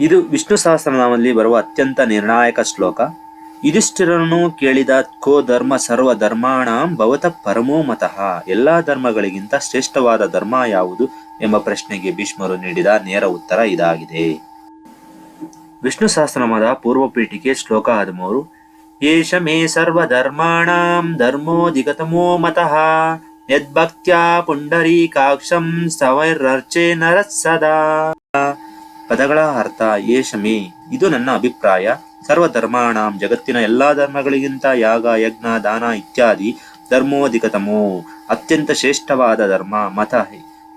ಇದು ವಿಷ್ಣು ಸಹಸ್ರನಾಮದಲ್ಲಿ ಬರುವ ಅತ್ಯಂತ ನಿರ್ಣಾಯಕ ಶ್ಲೋಕ. ಯುಧಿಷ್ಠಿರನು ಕೇಳಿದ ಕೋ ಧರ್ಮ ಸರ್ವ ಧರ್ಮಾಣ ಭವತ ಪರಮೋ ಮತಃ. ಎಲ್ಲಾ ಧರ್ಮಗಳಿಗಿಂತ ಶ್ರೇಷ್ಠವಾದ ಧರ್ಮ ಯಾವುದು ಎಂಬ ಪ್ರಶ್ನೆಗೆ ಭೀಷ್ಮರು ನೀಡಿದ ನೇರ ಉತ್ತರ ಇದಾಗಿದೆ. ವಿಷ್ಣು ಸಹಸ್ರನಾಮದ ಪೂರ್ವ ಪೀಠಿಕೆ ಶ್ಲೋಕ ಹದಿಮೂರು. ಏಷ ಮೇ ಸರ್ವಧರ್ಮಾಣಾಂ ಧರ್ಮೋಧಿಗತಮೋ ಮತಃ. ಯದ್ಭಕ್ತ್ಯಾ ಪುಂಡರೀಕಾಕ್ಷಂ ಸವೈರರ್ಚೆ ಪದಗಳ ಅರ್ಥ ಏಷ ಮೇ ಇದು ನನ್ನ ಅಭಿಪ್ರಾಯ. ಸರ್ವಧರ್ಮಾಣಾಂ ಜಗತ್ತಿನ ಎಲ್ಲಾ ಧರ್ಮಗಳಿಗಿಂತ ಯಾಗ, ಯಜ್ಞ, ದಾನ ಇತ್ಯಾದಿ ಧರ್ಮೋಧಿಕತಮೋ ಅತ್ಯಂತ ಶ್ರೇಷ್ಠವಾದ ಧರ್ಮ ಮತ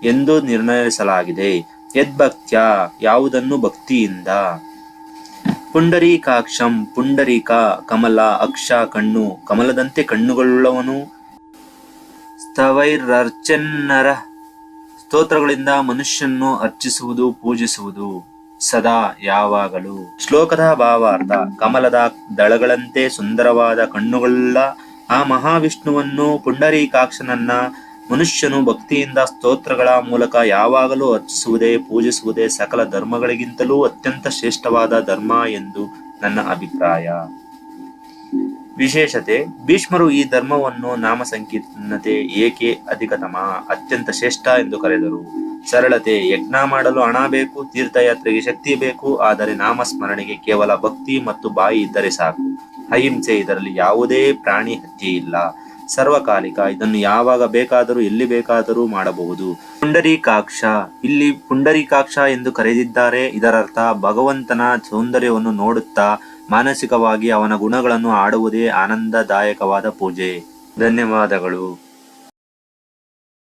ಎಂದು ನಿರ್ಣಯಿಸಲಾಗಿದೆ. ಯದ್ಭಕ್ತ್ಯ ಯಾವುದನ್ನು ಭಕ್ತಿಯಿಂದ? ಪುಂಡರೀಕಾಕ್ಷಂ, ಪುಂಡರೀಕ, ಕಮಲ, ಅಕ್ಷ, ಕಣ್ಣು, ಕಮಲದಂತೆ ಕಣ್ಣುಗಳುಳ್ಳವನು. ಸ್ತವೈರರ್ಚನ್ನರ. ಸ್ತೋತ್ರಗಳಿಂದ ಮನುಷ್ಯನ್ನು ಅರ್ಚಿಸುವುದು, ಪೂಜಿಸುವುದು ಸದಾ ಯಾವಾಗಲೂ. ಶ್ಲೋಕದ ಭಾವಾರ್ಥ, ಕಮಲದ ದಳಗಳಂತೆ ಸುಂದರವಾದ ಕಣ್ಣುಗಳುಳ್ಳ ಆ ಮಹಾವಿಷ್ಣುವನ್ನು ಪುಂಡರೀಕಾಕ್ಷನನ್ನ ಮನುಷ್ಯನು ಭಕ್ತಿಯಿಂದ ಸ್ತೋತ್ರಗಳ ಮೂಲಕ ಯಾವಾಗಲೂ ಅರ್ಚಿಸುವುದೇ, ಪೂಜಿಸುವುದೇ ಸಕಲ ಧರ್ಮಗಳಿಗಿಂತಲೂ ಅತ್ಯಂತ ಶ್ರೇಷ್ಠವಾದ ಧರ್ಮ ಎಂದು ನನ್ನ ಅಭಿಪ್ರಾಯ. ವಿಶೇಷತೆ, ಭೀಷ್ಮರು ಈ ಧರ್ಮವನ್ನು ನಾಮ ಸಂಕೀರ್ಣತೆ ಏಕೆ ಅಧಿಕತಮ, ಅತ್ಯಂತ ಶ್ರೇಷ್ಠ ಎಂದು ಕರೆದರು. ಸರಳತೆ, ಯಜ್ಞ ಮಾಡಲು ಹಣ ಬೇಕು, ತೀರ್ಥಯಾತ್ರೆಗೆ ಶಕ್ತಿ ಬೇಕು, ಆದರೆ ನಾಮಸ್ಮರಣೆಗೆ ಕೇವಲ ಭಕ್ತಿ ಮತ್ತು ಬಾಯಿ ಇದ್ದರೆ ಸಾಕು. ಅಹಿಂಸೆ ಇದರಲ್ಲಿ ಯಾವುದೇ ಪ್ರಾಣಿ ಹತ್ಯೆ ಇಲ್ಲ. ಸರ್ವಕಾಲಿಕ, ಇದನ್ನು ಯಾವಾಗ ಬೇಕಾದರೂ, ಎಲ್ಲಿ ಬೇಕಾದರೂ ಮಾಡಬಹುದು. ಪುಂಡರೀಕಾಕ್ಷ, ಇಲ್ಲಿ ಪುಂಡರೀಕಾಕ್ಷ ಎಂದು ಕರೆದಿದ್ದಾರೆ. ಇದರರ್ಥ ಭಗವಂತನ ಸೌಂದರ್ಯವನ್ನು ನೋಡುತ್ತಾ ಮಾನಸಿಕವಾಗಿ ಅವನ ಗುಣಗಳನ್ನು ಆಡುವುದೇ ಆನಂದದಾಯಕವಾದ ಪೂಜೆ. ಧನ್ಯವಾದಗಳು.